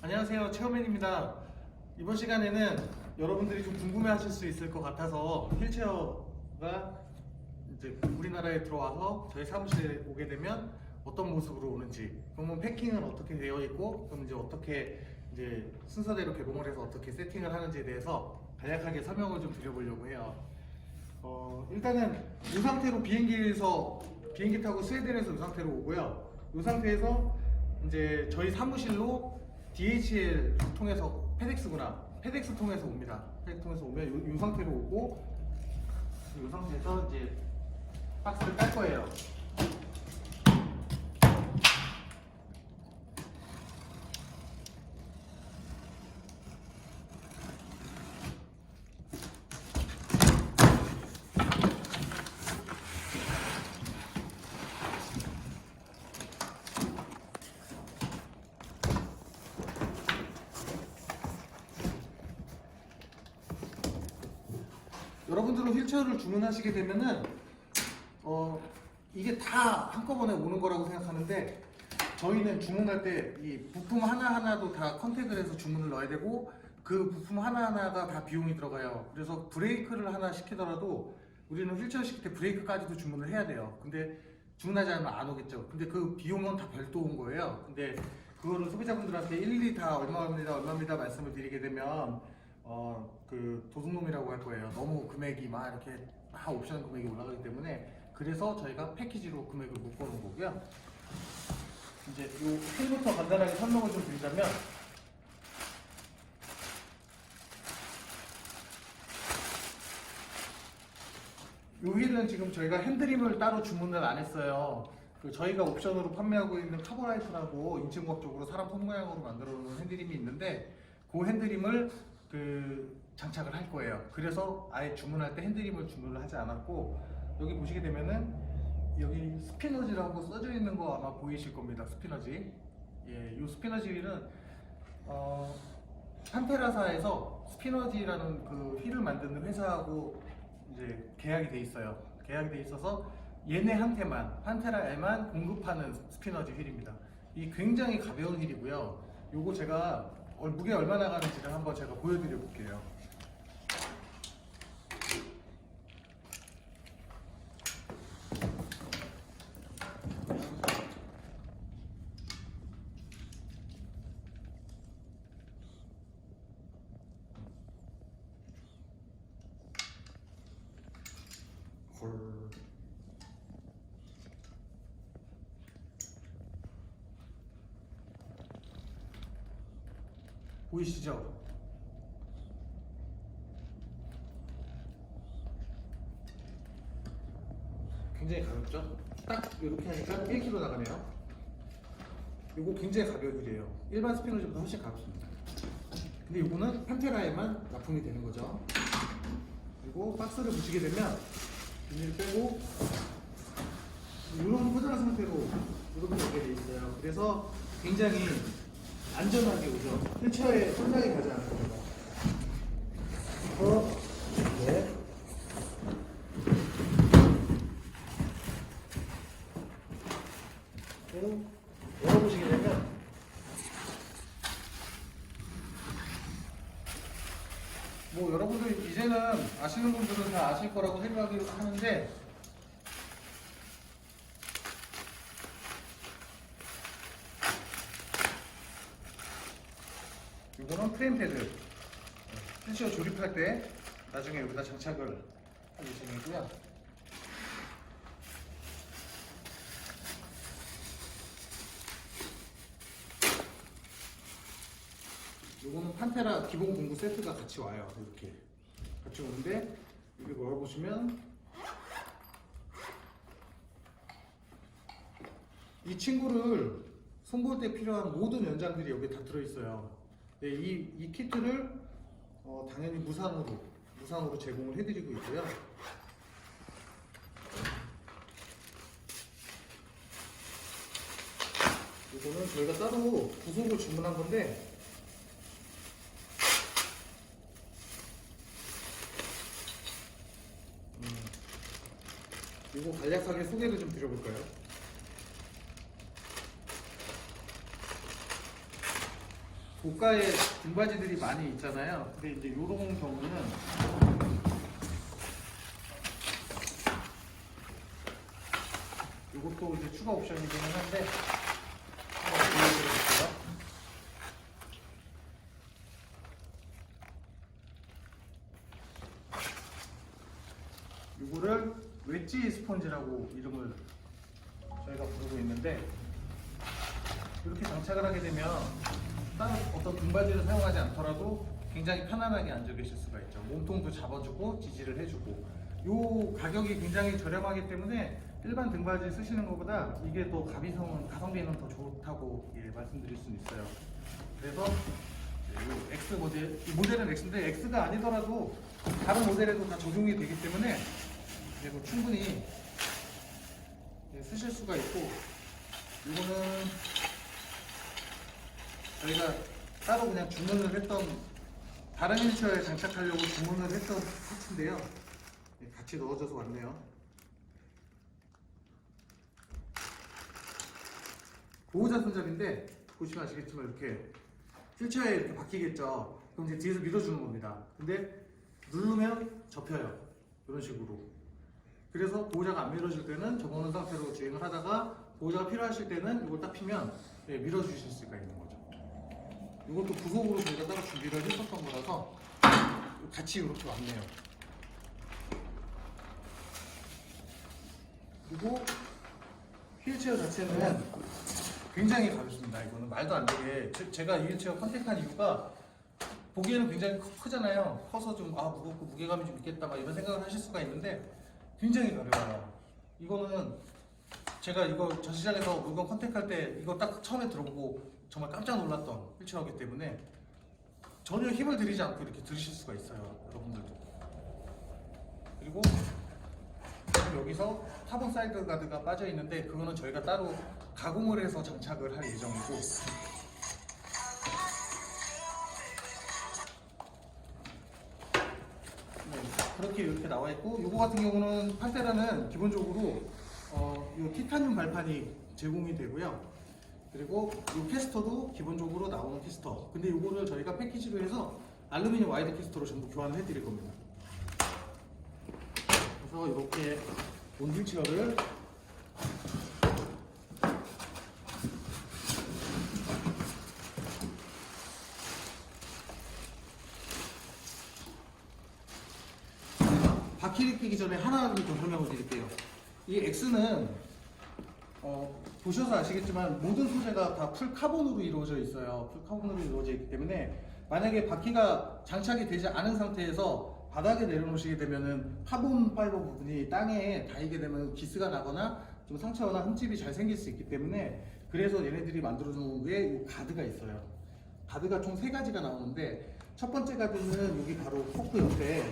안녕하세요. 체어맨입니다. 이번 시간에는 여러분들이 좀 궁금해 하실 수 있을 것 같아서 휠체어가 이제 우리나라에 들어와서 저희 사무실에 오게 되면 어떤 모습으로 오는지 그러면 패킹은 어떻게 되어 있고 그럼 이제 어떻게 이제 순서대로 개봉을 해서 어떻게 세팅을 하는지에 대해서 간략하게 설명을 좀 드려보려고 해요. 어, 일단은 이 상태로 비행기에서 비행기 타고 스웨덴에서 이 상태로 오고요. 이 상태에서 이제 저희 사무실로 DHL 통해서 페덱스구나. 페덱스 통해서 옵니다. 페덱스 통해서 오면 이, 이 상태로 오고 이 상태에서 이제 박스를 깔 거예요. 여러분들은 휠체어를 주문하시게 되면은 어 이게 다 한꺼번에 오는 거라고 생각하는데 저희는 주문할 때 이 부품 하나 하나도 다 컨택을 해서 주문을 넣어야 되고 그 부품 하나 하나가 다 비용이 들어가요. 그래서 브레이크를 하나 시키더라도 우리는 휠체어 시킬 때 브레이크까지도 주문을 해야 돼요. 근데 주문하지 않으면 안 오겠죠. 근데 그 비용은 다 별도 온 거예요. 근데 그거를 소비자분들한테 일일이 다 얼마입니다, 얼마입니다 말씀을 드리게 되면 어 그 도둑놈이라고 할 거예요. 너무 금액이 막 이렇게 막 옵션 금액이 올라가기 때문에 그래서 저희가 패키지로 금액을 묶어놓은 거고요. 이제 요 휠부터 간단하게 설명을 좀 드리자면 요 휠은 지금 저희가 핸드림을 따로 주문을 안 했어요. 그 저희가 옵션으로 판매하고 있는 카보라이트라고 인증공학적으로 사람 손 모양으로 만들어 놓은 핸드림이 있는데 그 핸드림을 그 장착을 할 거예요. 그래서 아예 주문할 때 핸드림을 주문을 하지 않았고 여기 보시게 되면은 여기 스피너지라고 써져 있는 거 아마 보이실 겁니다. 스피너지. 예, 이 스피너지 휠은 어, 판테라사에서 스피너지라는 그 휠을 만드는 회사하고 이제 계약이 돼 있어요. 계약이 돼 있어서 얘네한테만 판테라에만 공급하는 스피너지 휠입니다. 이 굉장히 가벼운 휠이고요. 요거 제가 얼- 무게 얼마 나 가는지를 한번 제가 보여드려 볼게요. 보이시죠? 굉장히 가볍죠? 딱 이렇게 하니까 1kg 나가네요. 이거 굉장히 가벼운 일이에요. 일반 스피너보다 훨씬 가볍습니다. 근데 이거는 판테라에만 납품이 되는 거죠. 그리고 박스를 보시게 되면 비닐 빼고 이런 포장한 상태로 이렇게 돼 있어요. 그래서 굉장히 안전하게 오죠. 휠체어에 손상이 가지 않는 겁니다. 그래서 네. 그리고 열어보시게 되면 뭐 여러분들 이제는 아시는 분들은 다 아실 거라고 생각을 하는데 이거는 프레임 패드 조립할 때 나중에 여기다 장착을 할 예정이고요 요거는 판테라 기본 공구 세트가 같이 와요. 이렇게 같이 오는데 여기 열어보시면 이 친구를 손볼 때 필요한 모든 연장들이 여기 다 들어있어요. 네, 이, 이 키트를 어, 당연히 무상으로 무상으로 제공을 해드리고 있고요. 이거는 저희가 따로 구속을 주문한 건데 이거 간략하게 소개를 좀 드려볼까요? 고가의 등받이들이 많이 있잖아요. 근데 이제 이런 경우는 이것도 이제 추가 옵션이기는 한데 한번 보여드릴게요. 이거를 웨지 스펀지라고 이름을 저희가 부르고 있는데 이렇게 장착을 하게 되면 다른 어떤 등받이를 사용하지 않더라도 굉장히 편안하게 앉아 계실 수가 있죠. 몸통도 잡아주고 지지를 해주고 이 가격이 굉장히 저렴하기 때문에 일반 등받이 쓰시는 것보다 이게 또 가비성은 가성비는 더 좋다고 예, 말씀드릴 수 있어요. 그래서 이 X 모델 이 모델은 X인데 X가 아니더라도 다른 모델에도 다 적용이 되기 때문에 그리고 충분히 예, 쓰실 수가 있고 이거는 저희가 따로 그냥 주문을 했던 다른 휠체어에 장착하려고 주문을 했던 파츠인데요. 네, 같이 넣어줘서 왔네요. 보호자 손잡인데 보시면 아시겠지만 이렇게 휠체어에 이렇게 박히겠죠. 그럼 이제 뒤에서 밀어주는 겁니다. 근데 누르면 접혀요. 이런 식으로. 그래서 보호자가 안 밀어줄 때는 접어놓은 상태로 주행을 하다가 보호자가 필요하실 때는 이걸 딱 피면 네, 밀어주실 수가 있는. 이것도 부속으로 저희가 따로 준비를 했었던 거라서 같이 이렇게 왔네요. 그리고 휠체어 자체는 굉장히 가볍습니다. 이거는 말도 안 되게 제- 제가 이 휠체어 컨택한 이유가 보기에는 굉장히 크- 크잖아요. 커서 좀 아 무겁고 무게감이 좀 있겠다 막 이런 생각을 하실 수가 있는데 굉장히 가벼워요. 이거는 제가 이거 전시장에서 물건 컨택할 때 이거 딱 처음에 들어보고 정말 깜짝 놀랐던 휠체어이기 때문에 전혀 힘을 들이지 않고 이렇게 들으실 수가 있어요. 여러분들도. 그리고 여기서 카본 사이드 가드가 빠져 있는데 그거는 저희가 따로 가공을 해서 장착을 할 예정이고 네, 그렇게 이렇게 나와 있고 이거 같은 경우는 판테라는 기본적으로 어, 이 티타늄 발판이 제공이 되고요. 그리고 이 캐스터도 기본적으로 나오는 캐스터. 근데 이거를 저희가 패키지로 해서 알루미늄 와이드 캐스터로 전부 교환을 해드릴 겁니다. 그래서 이렇게 온 휠체어를 바퀴를 끼기 전에 하나를 더 설명을 드릴게요. 이 X는 어, 보셔서 아시겠지만 모든 소재가 다 풀 카본으로 이루어져 있어요. 풀 카본으로 이루어져 있기 때문에 만약에 바퀴가 장착이 되지 않은 상태에서 바닥에 내려놓으시게 되면은 카본 파이버 부분이 땅에 닿이게 되면 기스가 나거나 좀 상처나 흠집이 잘 생길 수 있기 때문에 그래서 얘네들이 만들어 놓은 게 가드가 있어요. 가드가 총 세 가지가 나오는데 첫 번째 가드는 여기 바로 포크 옆에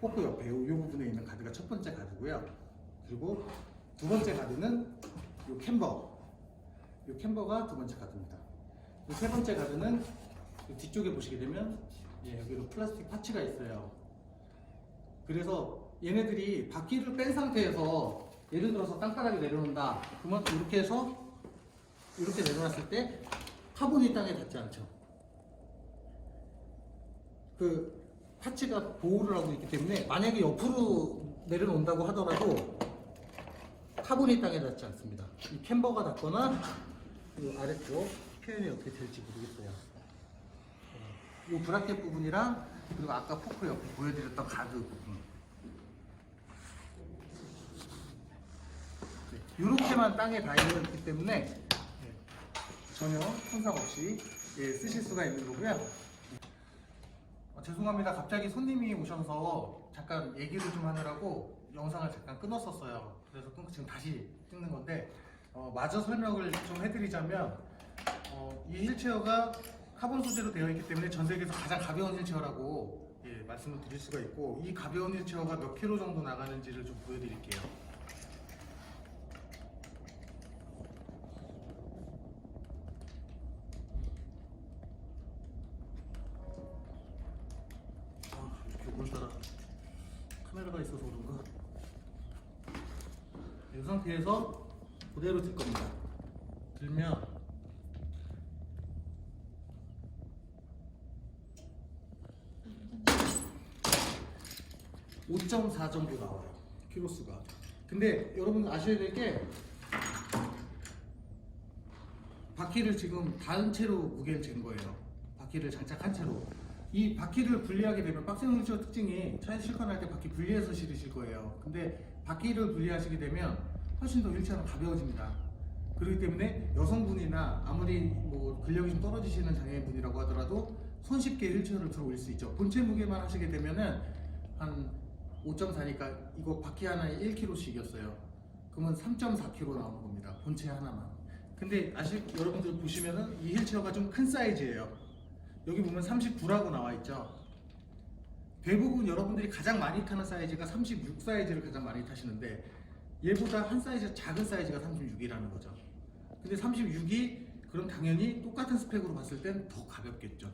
포크 옆에 이 부분에 있는 가드가 첫 번째 가드고요. 그리고 두 번째 가드는 이 캠버. 이 캠버가 두 번째 가드입니다. 이세 번째 가드는 이 뒤쪽에 보시게 되면 예, 여기로 플라스틱 파츠가 있어요. 그래서 얘네들이 바퀴를 뺀 상태에서 예를 들어서 땅바닥에 내려놓는다. 그러면 이렇게 해서 이렇게 내려놨을 때 카본이 땅에 닿지 않죠. 그 파츠가 보호를 하고 있기 때문에 만약에 옆으로 내려놓는다고 하더라도 카본이 땅에 닿지 않습니다. 이 캠버가 닿거나 이 아래쪽 표현이 어떻게 될지 모르겠어요. 이 브라켓 부분이랑 그리고 아까 포크 옆에 보여드렸던 가드 부분 이렇게만 땅에 닿여 있기 때문에 예, 전혀 손상 없이 예, 쓰실 수가 있는 거고요. 어, 죄송합니다. 갑자기 손님이 오셔서 잠깐 얘기를 좀 하느라고 영상을 잠깐 끊었었어요. 그래서 끊고 지금 다시 찍는 건데 어, 마저 설명을 좀 해드리자면 어, 이 휠체어가 카본 소재로 되어 있기 때문에 전 세계에서 가장 가벼운 휠체어라고 예, 말씀을 드릴 수가 있고 이 가벼운 휠체어가 몇 킬로 정도 나가는지를 좀 보여드릴게요. 아, 이렇게 오늘따라 카메라가 있어서 그런가? 이 상태에서 그대로 들 겁니다. 들면 (5.4) 정도 나와요 키로수가. 근데 여러분 아셔야 될 게 바퀴를 지금 다른 채로 무게를 잰 거예요. 바퀴를 장착한 채로. 이 바퀴를 분리하게 되면 박스윙 휠체어 특징이 차에 실컷할 때 바퀴 분리해서 실으실 거예요. 근데 바퀴를 분리하시게 되면 훨씬 더 휠체어는 가벼워집니다. 그렇기 때문에 여성분이나 아무리 뭐 근력이 좀 떨어지시는 장애인분이라고 하더라도 손쉽게 휠체어를 들어 올릴 수 있죠. 본체 무게만 하시게 되면은 한 5.4니까 이거 바퀴 하나에 1kg씩이었어요. 그러면 3.4kg 나오는 겁니다. 본체 하나만. 근데 아실 여러분들 보시면은 이 휠체어가 좀 큰 사이즈예요. 여기 보면 39라고 나와 있죠. 대부분 여러분들이 가장 많이 타는 사이즈가 36 사이즈를 가장 많이 타시는데 얘보다 한 사이즈 작은 사이즈가 36이라는 거죠. 근데 36이 그럼 당연히 똑같은 스펙으로 봤을 땐 더 가볍겠죠.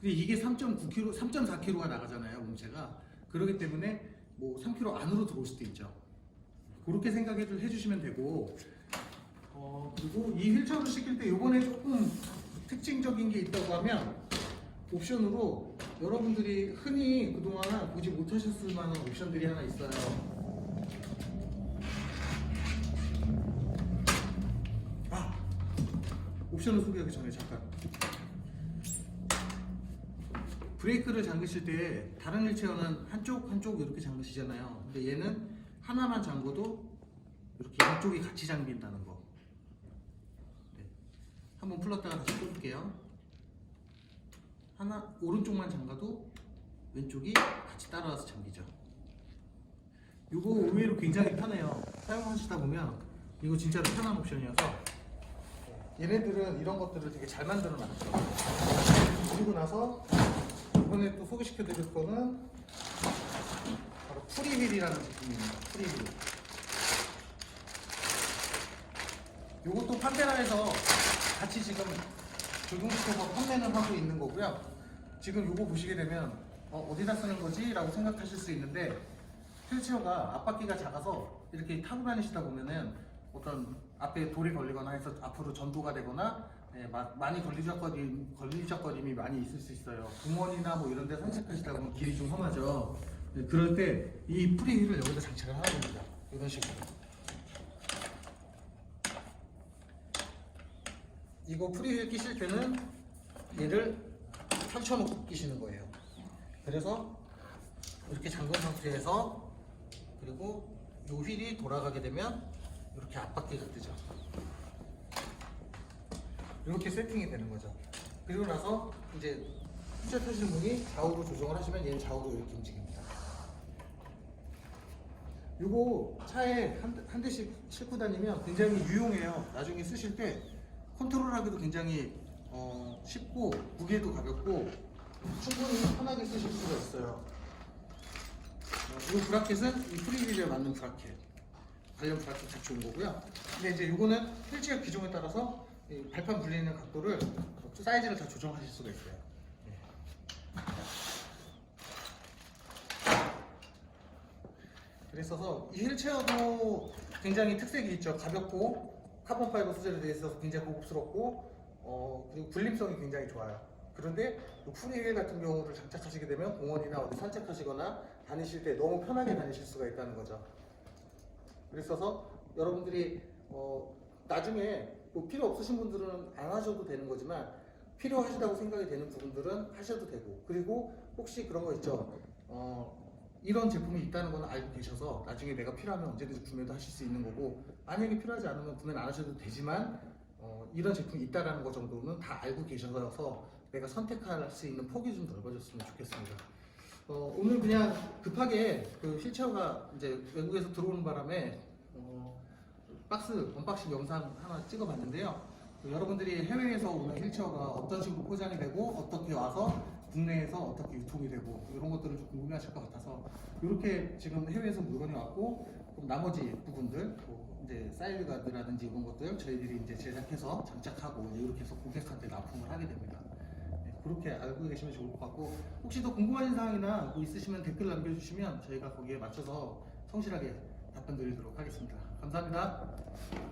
근데 이게 3.9kg, 3.4kg가 나가잖아요, 몸체가. 그렇기 때문에 뭐 3kg 안으로 들어올 수도 있죠. 그렇게 생각을 해주시면 되고, 어, 그리고 이 휠체어를 시킬 때 이번에 조금 특징적인 게 있다고 하면 옵션으로 여러분들이 흔히 그동안 보지 못하셨을 만한 옵션들이 하나 있어요. 아, 옵션을 소개하기 전에 잠깐. 브레이크를 잠그실 때 다른 휠체어는 한쪽 한쪽 이렇게 잠그시잖아요. 근데 얘는 하나만 잠궈도 이렇게 양쪽이 같이 잠긴다는 거. 네. 한번 풀렀다가 다시 꽂을게요. 하나 오른쪽만 잠가도 왼쪽이 같이 따라와서 잠기죠. 이거 의외로 굉장히 편해요. 사용하시다 보면 이거 진짜로 편한 옵션이어서 얘네들은 이런 것들을 되게 잘 만들어 놨죠. 그리고 나서 이번에 또 소개시켜 드릴 거는 바로 프리휠이라는 제품입니다. 프리휠. 이것도 판테라에서 같이 지금 적용시켜서 판매는 하고 있는 거고요. 지금 이거 보시게 되면 어, 어디다 쓰는 거지? 라고 생각하실 수 있는데 휠체어가 앞바퀴가 작아서 이렇게 타고 다니시다 보면은 어떤 앞에 돌이 걸리거나 해서 앞으로 전도가 되거나 예, 마- 많이 걸리적거림, 걸리적거림이 많이 있을 수 있어요. 공원이나 뭐 이런 데 산책하시다 보면 길이 좀 험하죠. 네, 그럴 때 이 프리휠을 여기다 장착을 하는 겁니다. 이런 식으로. 이거 프리휠 끼실 때는 얘를 펼쳐놓고 끼시는 거예요. 그래서 이렇게 잠근 상태에서 그리고 이 휠이 돌아가게 되면 이렇게 앞바퀴가 뜨죠. 이렇게 세팅이 되는 거죠. 그리고 나서 이제 휠체어 타시는 분이 좌우로 조정을 하시면 얘는 좌우로 이렇게 움직입니다. 요거 차에 한, 한 대씩 싣고 다니면 굉장히 유용해요. 나중에 쓰실 때 컨트롤하기도 굉장히 어, 쉽고 무게도 가볍고 충분히 편하게 쓰실 수가 있어요. 어, 이 브라켓은 이 프리휠에 맞는 브라켓 관련 브라켓 같이 온 거고요. 근데 이제 이거는 휠체어 기종에 따라서 이 발판 불리는 각도를 사이즈를 다 조정하실 수가 있어요. 예. 그랬어서 이 휠체어도 굉장히 특색이 있죠. 가볍고 카본 파이버 소재로 되어 있어서 굉장히 고급스럽고 어, 그리고 굴림성이 굉장히 좋아요. 그런데 이 프리휠 같은 경우를 장착하시게 되면 공원이나 어디 산책하시거나 다니실 때 너무 편하게 다니실 수가 있다는 거죠. 그랬어서 여러분들이 어, 나중에 뭐 필요 없으신 분들은 안 하셔도 되는 거지만 필요하시다고 생각이 되는 부분들은 하셔도 되고 그리고 혹시 그런 거 있죠. 어, 이런 제품이 있다는 건 알고 계셔서 나중에 내가 필요하면 언제든지 구매도 하실 수 있는 거고 만약에 필요하지 않으면 구매는 안 하셔도 되지만 어, 이런 제품이 있다라는 거 정도는 다 알고 계셔서 내가 선택할 수 있는 폭이 좀 넓어졌으면 좋겠습니다. 어, 오늘 그냥 급하게 그 휠체어가 이제 외국에서 들어오는 바람에 어, 박스 언박싱 영상 하나 찍어봤는데요. 그 여러분들이 해외에서 오는 휠체어가 어떤 식으로 포장이 되고 어떻게 와서 국내에서 어떻게 유통이 되고 이런 것들을 좀 궁금해하실 것 같아서 이렇게 지금 해외에서 물건이 왔고 나머지 부분들 뭐 이제 사이드 가드라든지 이런 것들 저희들이 이제 제작해서 장착하고 이렇게 해서 고객한테 납품을 하게 됩니다. 네, 그렇게 알고 계시면 좋을 것 같고 혹시 더 궁금하신 사항이나 뭐 있으시면 댓글 남겨주시면 저희가 거기에 맞춰서 성실하게 답변 드리도록 하겠습니다. 감사합니다.